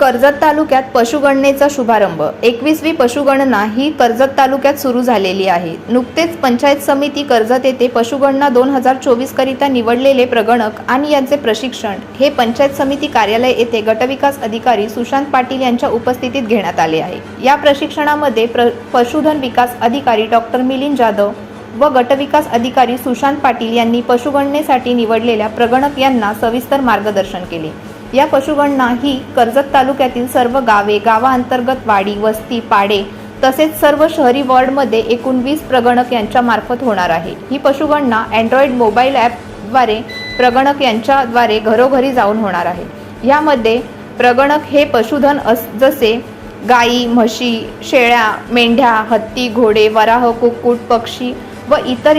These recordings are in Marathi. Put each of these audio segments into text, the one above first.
कर्जत तालुक्यात पशुगणनेचा शुभारंभ. एकवीसवी पशुगणना ही कर्जत तालुक्यात सुरू झालेली आहे. नुकतेच पंचायत समिती कर्जत येथे पशुगणना दोन हजार चोवीस करिता निवडलेले प्रगणक आणि यांचे प्रशिक्षण हे पंचायत समिती कार्यालय येथे गटविकास अधिकारी सुशांत पाटील यांच्या उपस्थितीत घेण्यात आले आहे. या प्रशिक्षणामध्ये प्र पशुधन विकास अधिकारी डॉक्टर मिलिंद जाधव व गटविकास अधिकारी सुशांत पाटील यांनी पशुगणनेसाठी निवडलेल्या प्रगणक यांना सविस्तर मार्गदर्शन केले. या पशुगणना ही कर्जत तालुक्यातील सर्व गावे गावांतर्गत वाडी वस्ती पाडे तसेच सर्व शहरी वॉर्डमध्ये एकूण वीस प्रगणक यांच्या मार्फत होणार आहे. ही पशुगणना अँड्रॉइड मोबाईल ॲपद्वारे प्रगणक यांच्याद्वारे घरोघरी जाऊन होणार आहे. यामध्ये प्रगणक हे पशुधन अस जसे गाई म्हशी शेळ्या मेंढ्या हत्ती घोडे वराह कुक्कुट पक्षी व इतर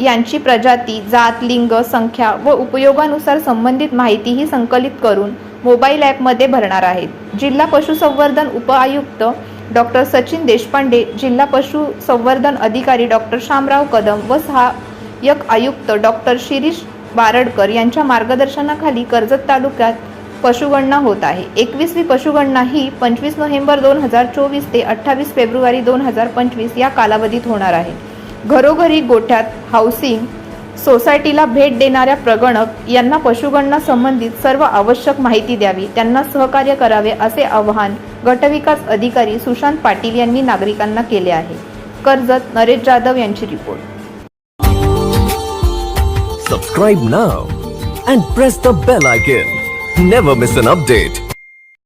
यांची प्रजाती जात लिंग संख्या व उपयोगानुसार संबंधित माहितीही संकलित करून मोबाईल ॲपमध्ये भरणार आहेत. जिल्हा पशुसंवर्धन उपआयुक्त डॉक्टर सचिन देशपांडे जिल्हा पशुसंवर्धन अधिकारी डॉक्टर शामराव कदम व सहाय्यक आयुक्त डॉक्टर शिरीष बारडकर यांच्या मार्गदर्शनाखाली कर्जत तालुक्यात पशुगणना होत आहे. एकवीसवी पशुगणना ही पंचवीस नोव्हेंबर दोन हजार चोवीस ते अठ्ठावीस फेब्रुवारी दोन हजार पंचवीस या कालावधीत होणार आहे. घरोघरी गोठ्यात हाऊसिंग सोसायटीला भेट देणाऱ्या प्रगणक यांना पशुगणना संबंधित सर्व आवश्यक माहिती द्यावी त्यांना सहकार्य करावे असे आवाहन गटविकास अधिकारी सुशांत पाटील यांनी नागरिकांना केले आहे. कर्जत नरेश जाधव यांची report. Subscribe now and press the bell icon never miss an update